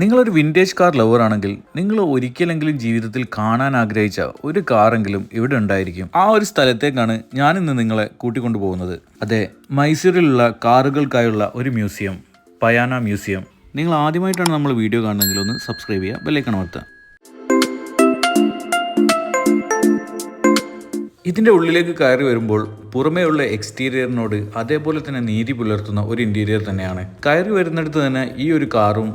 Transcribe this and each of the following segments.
നിങ്ങളൊരു vintage car lover ആണെങ്കിൽ നിങ്ങൾ ഒരിക്കലെങ്കിലും ജീവിതത്തിൽ കാണാൻ ആഗ്രഹിച്ച ഒരു കാറെങ്കിലും ഇവിടെ ഉണ്ടായിരിക്കും. ആ ഒരു സ്ഥലത്തേക്കാണ് ഞാൻ ഇന്ന് നിങ്ങളെ കൂട്ടിക്കൊണ്ടു പോകുന്നത്. അതെ മൈസൂരിലുള്ള കാറുകൾക്കായുള്ള ഒരു മ്യൂസിയം പയാന മ്യൂസിയം. നിങ്ങൾ ആദ്യമായിട്ടാണ് നമ്മൾ വീഡിയോ കാണുന്നതെങ്കിൽ ഒന്ന് സബ്സ്ക്രൈബ് ചെയ്യുക ബെല്ലൈക്കൺ അമർത്തുക. ഇതിന്റെ ഉള്ളിലേക്ക് കയറി വരുമ്പോൾ പുറമേയുള്ള എക്സ്റ്റീരിയറിനോട് അതേപോലെ തന്നെ നീതി പുലർത്തുന്ന ഒരു ഇന്റീരിയർ തന്നെയാണ്. കയറി വരുന്നിടത്ത് തന്നെ ഈ ഒരു കാറും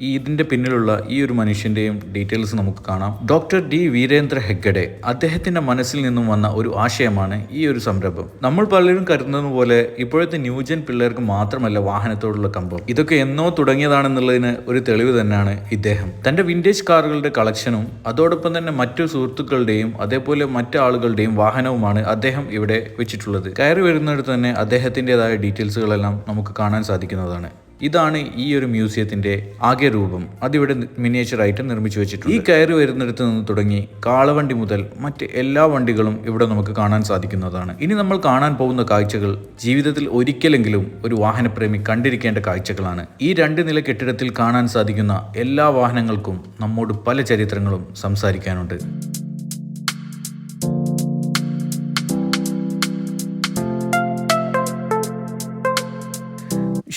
ഈ ഇതിന്റെ പിന്നിലുള്ള ഈ ഒരു മനുഷ്യന്റെയും ഡീറ്റെയിൽസ് നമുക്ക് കാണാം. ഡോക്ടർ ഡി വീരേന്ദ്ര ഹെഗ്ഗഡെ അദ്ദേഹത്തിന്റെ മനസ്സിൽ നിന്നും വന്ന ഒരു ആശയമാണ് ഈ ഒരു സംരംഭം. നമ്മൾ പലരും കരുതുന്നത് പോലെ ഇപ്പോഴത്തെ ന്യൂജൻ പിള്ളേർക്ക് മാത്രമല്ല വാഹനത്തോടുള്ള കമ്പം. ഇതൊക്കെ എന്നോ തുടങ്ങിയതാണെന്നുള്ളതിന് ഒരു തെളിവ് തന്നെയാണ് ഇദ്ദേഹം. തന്റെ വിന്റേജ് കാറുകളുടെ കളക്ഷനും അതോടൊപ്പം തന്നെ മറ്റു സുഹൃത്തുക്കളുടെയും അതേപോലെ മറ്റു ആളുകളുടെയും വാഹനവുമാണ് അദ്ദേഹം ഇവിടെ വെച്ചിട്ടുള്ളത്. കയറി വരുന്നിടത്ത് തന്നെ അദ്ദേഹത്തിന്റെതായ ഡീറ്റെയിൽസുകളെല്ലാം നമുക്ക് കാണാൻ സാധിക്കുന്നതാണ്. ഇതാണ് ഈ ഒരു മ്യൂസിയത്തിന്റെ ആകെ രൂപം. അതിവിടെ മിനിയേച്ചറായിട്ട് നിർമ്മിച്ചു വെച്ചിട്ടുണ്ട്. ഈ കയറി വരുന്നിടത്ത് നിന്ന് തുടങ്ങി കാളവണ്ടി മുതൽ മറ്റ് എല്ലാ വണ്ടികളും ഇവിടെ നമുക്ക് കാണാൻ സാധിക്കുന്നതാണ്. ഇനി നമ്മൾ കാണാൻ പോകുന്ന കാഴ്ചകൾ ജീവിതത്തിൽ ഒരിക്കലെങ്കിലും ഒരു വാഹനപ്രേമി കണ്ടിരിക്കേണ്ട കാഴ്ചകളാണ്. ഈ രണ്ട് നില കെട്ടിടത്തിൽ കാണാൻ സാധിക്കുന്ന എല്ലാ വാഹനങ്ങൾക്കും നമ്മോട് പല ചരിത്രങ്ങളും സംസാരിക്കാനുണ്ട്.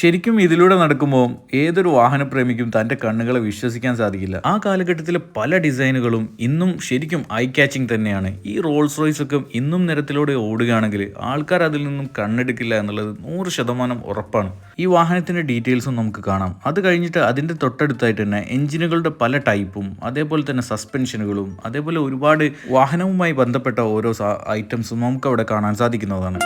ശരിക്കും ഇതിലൂടെ നടക്കുമ്പോൾ ഏതൊരു വാഹനപ്രേമിക്കും തന്റെ കണ്ണുകളെ വിശ്വസിക്കാൻ സാധിക്കില്ല. ആ കാലഘട്ടത്തിലെ പല ഡിസൈനുകളും ഇന്നും ശരിക്കും ഐ ക്യാച്ചിങ് തന്നെയാണ്. ഈ റോൾസ് റോയ്സ് ഒക്കെ ഇന്നും നിരത്തിലൂടെ ഓടുകയാണെങ്കിൽ ആൾക്കാർ അതിൽ നിന്നും കണ്ണെടുക്കില്ല എന്നുള്ളത് നൂറ് ശതമാനം ഉറപ്പാണ്. ഈ വാഹനത്തിന്റെ ഡീറ്റെയിൽസും നമുക്ക് കാണാം. അത് കഴിഞ്ഞിട്ട് അതിന്റെ തൊട്ടടുത്തായിട്ട് തന്നെ എഞ്ചിനുകളുടെ പല ടൈപ്പും അതേപോലെ തന്നെ സസ്പെൻഷനുകളും അതേപോലെ ഒരുപാട് വാഹനവുമായി ബന്ധപ്പെട്ട ഓരോ ഐറ്റംസും നമുക്ക് അവിടെ കാണാൻ സാധിക്കുന്നതാണ്.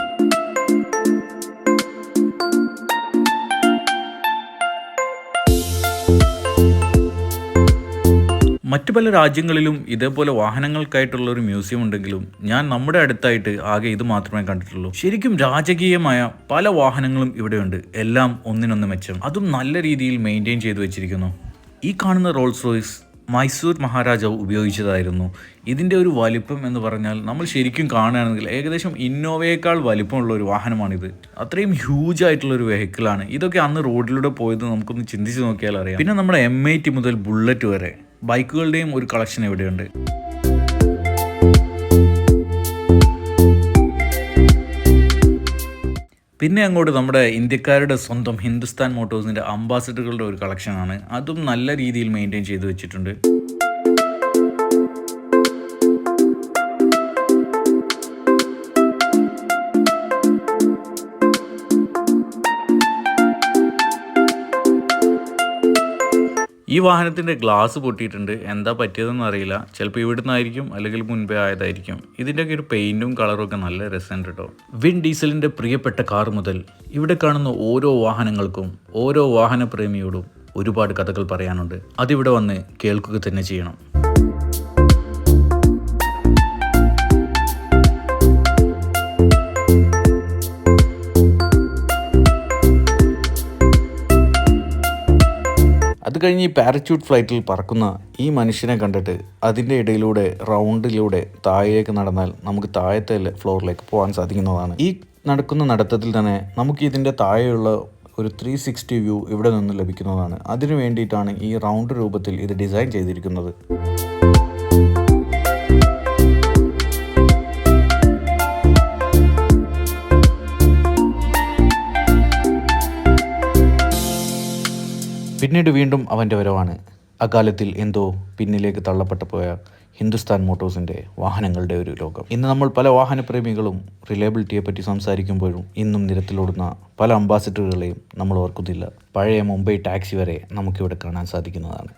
മറ്റു പല രാജ്യങ്ങളിലും ഇതേപോലെ വാഹനങ്ങൾക്കായിട്ടുള്ള ഒരു മ്യൂസിയം ഉണ്ടെങ്കിലും ഞാൻ നമ്മുടെ അടുത്തായിട്ട് ആകെ ഇത് മാത്രമേ കണ്ടിട്ടുള്ളൂ. ശരിക്കും രാജകീയമായ പല വാഹനങ്ങളും ഇവിടെയുണ്ട്. എല്ലാം ഒന്നിനൊന്ന് മെച്ചം. അതും നല്ല രീതിയിൽ മെയിന്റെയിൻ ചെയ്തു വെച്ചിരിക്കുന്നു. ഈ കാണുന്ന റോൾസ് റോയ്സ് മൈസൂർ മഹാരാജാവ് ഉപയോഗിച്ചതായിരുന്നു. ഇതിന്റെ ഒരു വലിപ്പം എന്ന് പറഞ്ഞാൽ നമ്മൾ ശരിക്കും കാണുകയാണെങ്കിൽ ഏകദേശം ഇന്നോവയേക്കാൾ വലിപ്പമുള്ള ഒരു വാഹനമാണിത്. അത്രയും ഹ്യൂജ് ആയിട്ടുള്ള ഒരു വെഹിക്കിളാണ് ഇതൊക്കെ അന്ന് റോഡിലൂടെ പോയത് നമുക്കൊന്ന് ചിന്തിച്ച് നോക്കിയാൽ അറിയാം പിന്നെ നമ്മുടെ എം ഐ ടി മുതൽ ബുള്ളറ്റ് വരെ. ബൈക്കുകളുടെയും ഒരു കളക്ഷൻ ഇവിടെയുണ്ട്. പിന്നെ അങ്ങോട്ട് നമ്മുടെ ഇന്ത്യക്കാരുടെ സ്വന്തം ഹിന്ദുസ്ഥാൻ മോട്ടോഴ്സിന്റെ അംബാസഡറുകളുടെ ഒരു കളക്ഷനാണ്. അതും നല്ല രീതിയിൽ മെയിന്റെയിൻ ചെയ്തു വെച്ചിട്ടുണ്ട്. ഈ വാഹനത്തിന്റെ ഗ്ലാസ് പൊട്ടിയിട്ടുണ്ട്. എന്താ പറ്റിയതെന്ന് അറിയില്ല. ചിലപ്പോൾ ഇവിടുന്ന് ആയിരിക്കും അല്ലെങ്കിൽ മുൻപേ ആയതായിരിക്കും. ഇതിന്റെയൊക്കെ ഒരു പെയിന്റും കളറും ഒക്കെ നല്ല രസമുണ്ട് കേട്ടോ. വിൻ ഡീസലിന്റെ പ്രിയപ്പെട്ട കാർ മുതൽ ഇവിടെ കാണുന്ന ഓരോ വാഹനങ്ങൾക്കും ഓരോ വാഹനപ്രേമിയോടും ഒരുപാട് കഥകൾ പറയാനുണ്ട്. അതിവിടെ വന്ന് കേൾക്കുക തന്നെ ചെയ്യണം. കഴിഞ്ഞ് ഈ പാരച്യൂട്ട് ഫ്ലൈറ്റിൽ പറക്കുന്ന ഈ മനുഷ്യനെ കണ്ടിട്ട് അതിന്റെ ഇടയിലൂടെ റൗണ്ടിലൂടെ താഴേക്ക് നടന്നാൽ നമുക്ക് താഴത്തെ ഫ്ലോറിലേക്ക് പോകാൻ സാധിക്കുന്നതാണ്. ഈ നടക്കുന്ന നടത്തത്തിൽ തന്നെ നമുക്ക് ഇതിന്റെ താഴെയുള്ള ഒരു ത്രീ സിക്സ്റ്റി വ്യൂ ഇവിടെ നിന്ന് ലഭിക്കുന്നതാണ്. അതിനു വേണ്ടിയിട്ടാണ് ഈ റൗണ്ട് രൂപത്തിൽ ഇത് ഡിസൈൻ ചെയ്തിരിക്കുന്നത്. പിന്നീട് വീണ്ടും അവന്റെ വരവാണ്. അക്കാലത്തിൽ എന്തോ പിന്നിലേക്ക് തള്ളപ്പെട്ടു പോയ ഹിന്ദുസ്ഥാൻ മോട്ടോഴ്സിന്റെ വാഹനങ്ങളുടെ ഒരു ലോകം. ഇന്ന് നമ്മൾ പല വാഹനപ്രേമികളും റിലയബിലിറ്റിയെ പറ്റി സംസാരിക്കുമ്പോഴും ഇന്നും നിരത്തിലോടുന്ന പല അംബാസിഡറുകളെയും നമ്മൾ ഓർക്കുന്നില്ല. പഴയ മുംബൈ ടാക്സി വരെ നമുക്കിവിടെ കാണാൻ സാധിക്കുന്നതാണ്.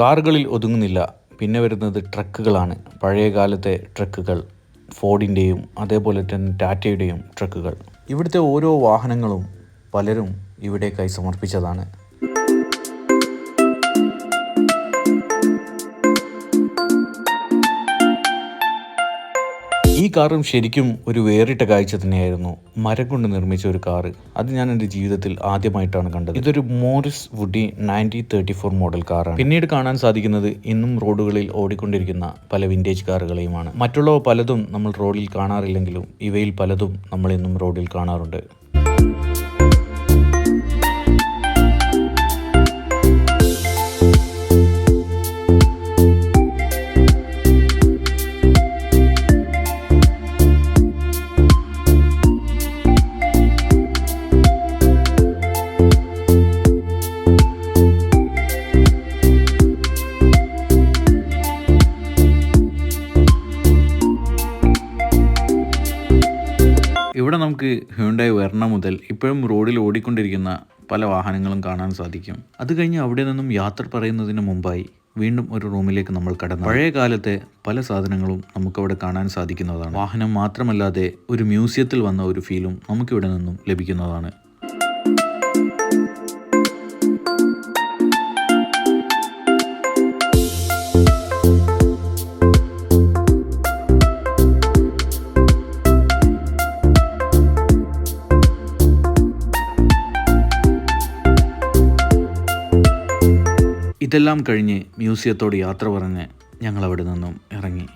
കാറുകളിൽ ഒതുങ്ങുന്നില്ല പിന്നെ വരുന്നത് ട്രക്കുകളാണ്. പഴയ കാലത്തെ ട്രക്കുകൾ ഫോർഡിന്റെയും അതേപോലെ തന്നെ ടാറ്റയുടെയും ട്രക്കുകൾ. ഇവിടുത്തെ ഓരോ വാഹനങ്ങളും പലരും ഇവിടേക്കായി സമർപ്പിച്ചതാണ്. ഈ കാറും ശരിക്കും ഒരു വേറിട്ട കാഴ്ച തന്നെയായിരുന്നു. മരം കൊണ്ട് നിർമ്മിച്ച ഒരു കാറ്. അത് ഞാൻ എന്റെ ജീവിതത്തിൽ ആദ്യമായിട്ടാണ് കണ്ടത്. ഇതൊരു Morris Woody nineteen thirty four model കാറാണ്. പിന്നീട് കാണാൻ സാധിക്കുന്നത് ഇന്നും റോഡുകളിൽ ഓടിക്കൊണ്ടിരിക്കുന്ന പല വിന്റേജ് കാറുകളെയുമാണ്. മറ്റുള്ളവ പലതും നമ്മൾ റോഡിൽ കാണാറില്ലെങ്കിലും ഇവയിൽ പലതും നമ്മൾ ഇന്നും റോഡിൽ കാണാറുണ്ട്. ഇവിടെ നമുക്ക് ഹ്യൂണ്ടായി വെർണ മുതൽ ഇപ്പോഴും റോഡിൽ ഓടിക്കൊണ്ടിരിക്കുന്ന പല വാഹനങ്ങളും കാണാൻ സാധിക്കും. അത് കഴിഞ്ഞ് അവിടെ നിന്നും യാത്ര പറയുന്നതിന് മുമ്പായി വീണ്ടും ഒരു റൂമിലേക്ക് നമ്മൾ കടന്നു. പഴയ കാലത്തെ പല സാധനങ്ങളും നമുക്കവിടെ കാണാൻ സാധിക്കുന്നതാണ്. വാഹനം മാത്രമല്ലാതെ ഒരു മ്യൂസിയത്തിൽ വന്ന ഒരു ഫീലും നമുക്കിവിടെ നിന്നും ലഭിക്കുന്നതാണ്. ഇതെല്ലാം കഴിഞ്ഞ് മ്യൂസിയത്തോട് യാത്ര പറഞ്ഞ് ഞങ്ങൾ അവിടെ നിന്നും ഇറങ്ങി.